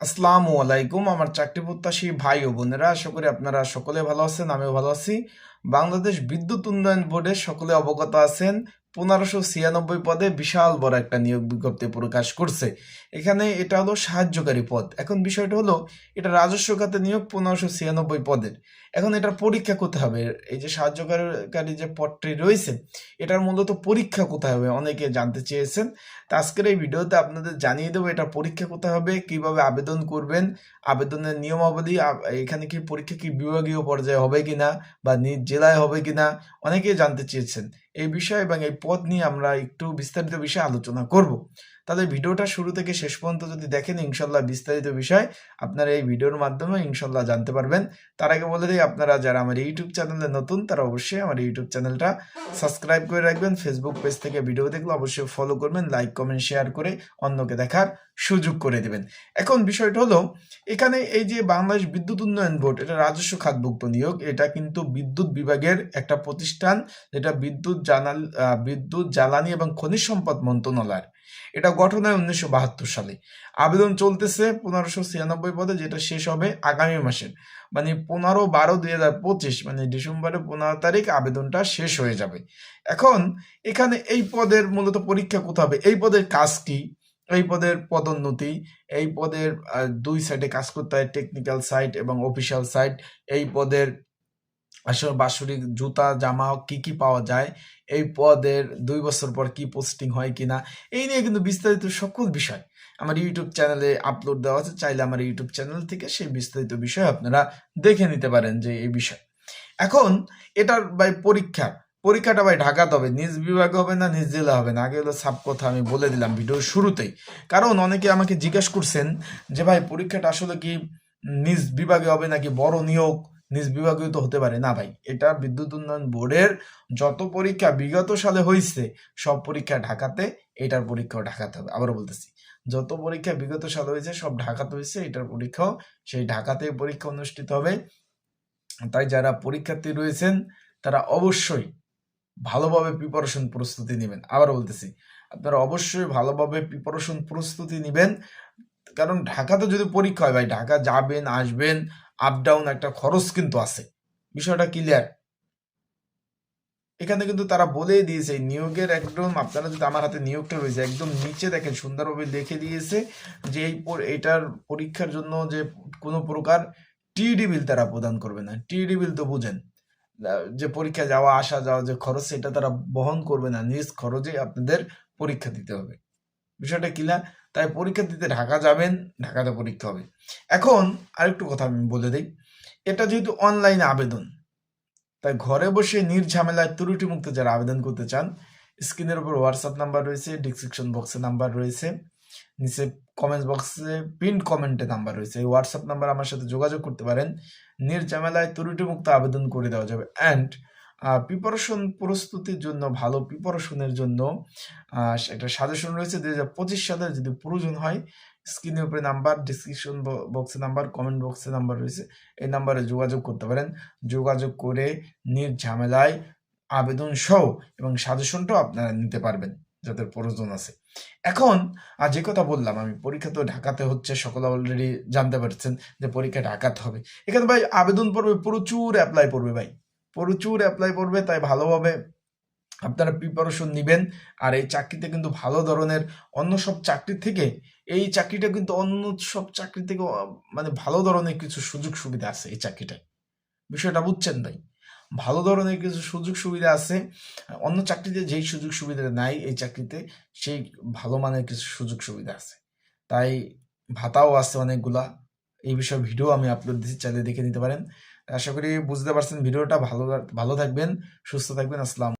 আসসালামু আলাইকুম, আমার চাকরি প্রত্যাশী ভাই ও বোনেরা। আশা করি আপনারা সকলে ভালো আছেন, আমিও ভালো আছি। বাংলাদেশ বিদ্যুৎ উন্নয়ন বোর্ডে সকলে অবগত আছেন। পনেরোশো ছিয়ানব্বই পদে বিশাল বড় একটা নিয়োগ বিজ্ঞপ্তি প্রকাশ করছে। এখানে এটা হলো সাহায্যকারী পদ। এখন বিষয়টা হলো, এটা রাজস্ব খাতে নিয়োগ পনেরোশো ছিয়ানব্বই পদের। এখন এটার পরীক্ষা কোথায় হবে? এই যে সাহায্যকারী যে পদটি রয়েছে, এটার মূলত পরীক্ষা কোথায় হবে? অনেকে জানতে চেয়েছেন। তো আজকের এই ভিডিওতে আপনাদের জানিয়ে দেবো এটা পরীক্ষা কোথায় হবে, কীভাবে আবেদন করবেন, আবেদনের নিয়মাবলী এখানে কি পরীক্ষা কি বিভাগীয় পর্যায়ে হবে কিনা বা নিজ জেলায় হবে কিনা, অনেকেই জানতে চেয়েছেন। এই বিষয় এবং এই পদ নিয়ে আমরা একটু বিস্তারিত বিষয়ে আলোচনা করব। তাহলে ভিডিওটা শুরু থেকে শেষ পর্যন্ত যদি দেখেন ইনশাল্লাহ বিস্তারিত বিষয়, আপনারা এই ভিডিওর মাধ্যমে ইনশাল্লাহ জানতে পারবেন। তার আগে বলে দিই, আপনারা যারা আমার ইউটিউব চ্যানেলে নতুন, তারা অবশ্যই আমার ইউটিউব চ্যানেলটা সাবস্ক্রাইব করে রাখবেন। ফেসবুক পেজ থেকে ভিডিও দেখলে অবশ্যই ফলো করবেন লাইক কমেন্ট শেয়ার করে অন্যকে দেখার সুযোগ করে দেবেন। এখন বিষয়টা হলো, এখানে এই যে বাংলাদেশ বিদ্যুৎ উন্নয়ন বোর্ড, এটা রাজস্ব খাতভুক্ত নিয়োগ, এটা কিন্তু বিদ্যুৎ বিভাগের একটা প্রতিষ্ঠান, যেটা বিদ্যুৎ জানাল বিদ্যুৎ জ্বালানি এবং খনিজ সম্পদ মন্ত্রণালয়ের। এটা গঠন হয় উনিশশো বাহাত্তর সালে। আবেদন চলতেছে পনেরোশো ছিয়ানব্বই পদে, যেটা শেষ হবে আগামী মাসের। মানে পনেরো বারো দুই হাজার পঁচিশ মানে ডিসেম্বরের পনেরো তারিখ আবেদনটা শেষ হয়ে যাবে। এখন এখানে এই পদের মূলত পরীক্ষা কোথাও হবে? এই পদের কাজ কি? এই পদের পদোন্নতি, এই পদের দুই সাইডে কাজ করতে হয় টেকনিক্যাল সাইট এবং অফিসিয়াল সাইট এই পদের আসলে বাৎসরিক জুতা, জামা কি কি পাওয়া যায়, এই পদের দুই বছর পর কি পোস্টিং হয় কিনা এই নিয়ে কিন্তু বিস্তারিত সকল বিষয় আমার ইউটিউব চ্যানেলে আপলোড দেওয়া আছে। চাইলে আমার ইউটিউব চ্যানেল থেকে সেই বিস্তারিত বিষয় আপনারা দেখে নিতে পারেন যে এই বিষয়। এখন এটার ভাই পরীক্ষা, পরীক্ষাটা ভাই ঢাকাতে হবে নিজ বিভাগে হবে না, নিজ জেলা হবে না, আগে হলো সাব কথা আমি বলে দিলাম ভিডিওর শুরুতেই। কারণ অনেকে আমাকে জিজ্ঞাসা করছেন যে ভাই পরীক্ষাটা আসলে কি নিজ বিভাগে হবে নাকি বড় নিয়োগ? নিজ বিভাগীয় তো হতে পারে। না ভাই, এটা বিদ্যুৎ উন্নয়ন বোর্ডের যত পরীক্ষা বিগত সালে হয়েছে সব পরীক্ষা ঢাকাতে, এটার পরীক্ষাও ঢাকাতে হবে। আবারও বলতেছি, যত পরীক্ষা বিগত সালে হয়েছে সব ঢাকাতে হয়েছে এটার পরীক্ষাও সেই ঢাকাতেই পরীক্ষা অনুষ্ঠিত হবে। তাই যারা পরীক্ষার্থী রয়েছেন, তারা অবশ্যই ভালোভাবে প্রিপারেশন প্রস্তুতি নেবেন। আবার বলতেছি, আপনারা অবশ্যই ভালোভাবে প্রিপারেশন প্রস্তুতি নেবেন। কারণ ঢাকাতে যদি পরীক্ষা হয় ভাই, ঢাকা যাবেন, আসবেন আপ ডাউন একটা খরচ কিন্তু আছে। বিষয়টা ক্লিয়ার এখানে কিন্তু তারা বলেই দিয়েছে নিয়োগের একদম আপনারা যদি আমার হাতে নিয়োগটা রয়েছে একদম নিচে দেখেন সুন্দরভাবে লিখে দিয়েছে যে এই এটার পরীক্ষার জন্য যে কোনো প্রকার টিডি বিল তারা প্রদান করবে না। টিডি বিল তো বুঝেন যে পরীক্ষা যাওয়া, আসা, যাওয়া যে খরচ, সেটা তারা বহন করবে না। নিজ খরচে আপনাদের পরীক্ষা দিতে হবে। বিষয়টা কি না? তাই পরীক্ষা দিতে ঢাকা যাবেন, ঢাকাতে পরীক্ষা হবে। এখন আরেকটু কথা আমি বলে দিই। এটা যেহেতু অনলাইনে আবেদন, তাই ঘরে বসে নির্ঝামেলায় ত্রুটি মুক্ত যারা আবেদন করতে চান, স্ক্রিনের উপর হোয়াটসঅ্যাপ নাম্বার রয়েছে ডিসক্রিপশন বক্সে নাম্বার রয়েছে, নিচে কমেন্টস বক্সে পিন কমেন্টে নাম্বার রয়েছে। এই হোয়াটসঅ্যাপ নাম্বার আমার সাথে যোগাযোগ করতে পারেন। নির্ঝামেলায় ত্রুটি মুক্ত আবেদন করে দেওয়া যাবে। অ্যান্ড প্রিপারেশন প্রস্তুতির জন্য, ভালো প্রিপারেশনের জন্য একটা সাজেশন রয়েছে দুই হাজার পঁচিশ সালে যদি প্রয়োজন হয় স্ক্রিনের উপরে নাম্বার ডিসক্রিপশন বক্সে নাম্বার কমেন্ট বক্সে নাম্বার রয়েছে, এই নাম্বারে যোগাযোগ করতে পারেন। যোগাযোগ করে নির্ঝামেলায় আবেদন সহ এবং সাজেশনটাও আপনারা নিতে পারবেন যাদের প্রয়োজন আছে। এখন, আর যে কথা বললাম, আমি পরীক্ষা তো ঢাকাতে হচ্ছে, সকলে অলরেডি জানতে পারছেন যে পরীক্ষা ঢাকাতে হবে। এখানে ভাই, আবেদন পড়বে প্রচুর অ্যাপ্লাই পড়বে ভাই। প্রচুর অ্যাপ্লাই করবে, তাই ভালোভাবে আপনারা প্রিপারেশন নেবেন। আর এই চাকরিতে কিন্তু ভালো ধরনের অন্য সব চাকরি থেকে, এই চাকরিটা কিন্তু অন্য সব চাকরি থেকে মানে ভালো ধরনের কিছু সুযোগ সুবিধা আছে এই চাকরিটায়। বিষয়টা বুঝছেন ভাই? ভালো ধরনের কিছু সুযোগ সুবিধা আছে, অন্য চাকরিতে যেই সুযোগ সুবিধা নাই এই চাকরিতে, সেই ভালো মানের কিছু সুযোগ সুবিধা আছে। তাই ভাতাও আছে অনেকগুলা, এই বিষয়ে ভিডিও আমি আপলোড দিচ্ছি চাইলে দেখে নিতে পারেন। আশা করি বুঝতে পারছেন। ভিডিওটা ভালো ভালো থাকবেন সুস্থ থাকবেন। আসসালাম